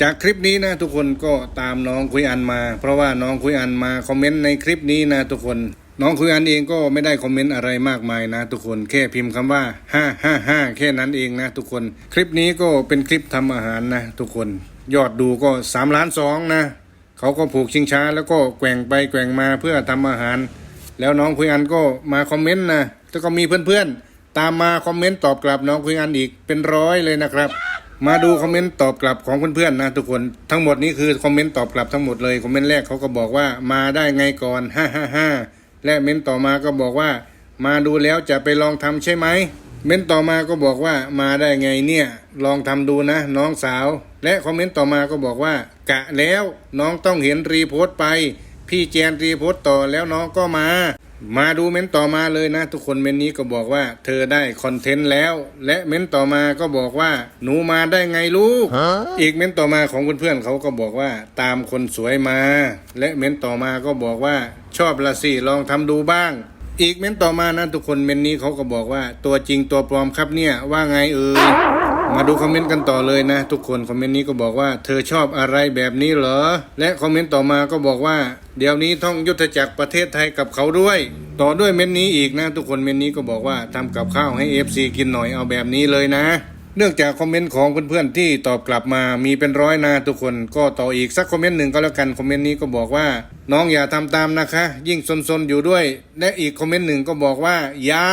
จากคลิปนี้นะทุกคนก็ตามน้องคุยอันมา เพราะว่าน้องคุยอันมาคอมเมนต์ในคลิปนี้นะทุกคน น้องคุยอันเองก็ไม่ได้คอมเมนต์อะไรมากมายนะทุกคนแค่พิมพ์คำว่าห้าห้าห้าแค่นั้นเองนะทุกคนคลิปนี้ก็เป็นคลิปทำอาหารนะทุกคน ยอดดูก็3ล้านสองนะเขาก็ผูกชิงช้า แล้วก็แกว่งไปแกว่งมาเพื่อทำอาหาร แล้วน้องคุยอันก็มาคอมเมนต์นะแล้วก็มีเพื่อนๆตามมาคอมเมนต์ตอบกลับน้องคุยอันอีกเป็นร้อยเลยนะครับ มาดูคอมเมนต์ตอบกลับของเพื่อนๆนะทุกคนทั้งหมดนี้คือคอมเมนต์ตอบกลับทั้งหมดเลยคอมเมนต์แรกเขาก็บอกว่ามาได้ไงก่อนฮ่าฮ่าฮ่าและเมนต์ต่อมาก็บอกว่า มาดูแล้วจะไปลองทำใช่ไหมเมนต์ต่อมาก็บอกว่ามาได้ไงเนี่ย ลองทำดูนะ น้องสาว และคอมเมนต์ต่อมาก็บอกว่า กะแล้วน้องต้องเห็นรีโพสต์ไป พี่แจนรีโพสต์ต่อแล้วน้องก็มา มาดูเม้นต์ต่อมาเลยนะ ทุกคนเม้นต์นี้ก็บอกว่า เธอได้คอนเทนต์แล้ว และเม้นต์ต่อมาก็บอกว่า หนูมาได้ไงลูก อีกเม้นต์ต่อมาของเพื่อนๆเขาก็บอกว่าตามคนสวยมา และเม้นต์ต่อมาก็บอกว่า ชอบละสิลองทำดูบ้าง อีกเม้นต์ต่อมานะทุกคนเม้นต์นี้เขาก็บอกว่า ตัวจริงตัวปลอมครับเนี่ยว่าไงเอ่ย มาดูคอมเมนต์กันต่อเลยนะ ทุกคนคอมเมนต์นี้ก็บอกว่า เธอชอบอะไรแบบนี้เหรอ และคอมเมนต์ต่อมาก็บอกว่า เดี๋ยวนี้ท่องยุทธจักรประเทศไทยกับเขาด้วย ต่อด้วยเม้นต์นี้อีกนะ ทุกคนเม้นต์นี้ก็บอกว่าทำกับข้าวให้ FC กินหน่อยเอาแบบนี้เลยนะเนื่องจากคอมเมนต์ของเพื่อนๆที่ตอบกลับมามีเป็นร้อยนะทุกคนก็ต่ออีกสักคอมเมนต์หนึ่งก็แล้วกันคอมเมนต์นี้ก็บอกว่า น้องอย่าทำตามนะคะ ยิ่งซนๆอยู่ด้วย และอีกคอมเมนต์หนึ่งก็บอกว่าอย่า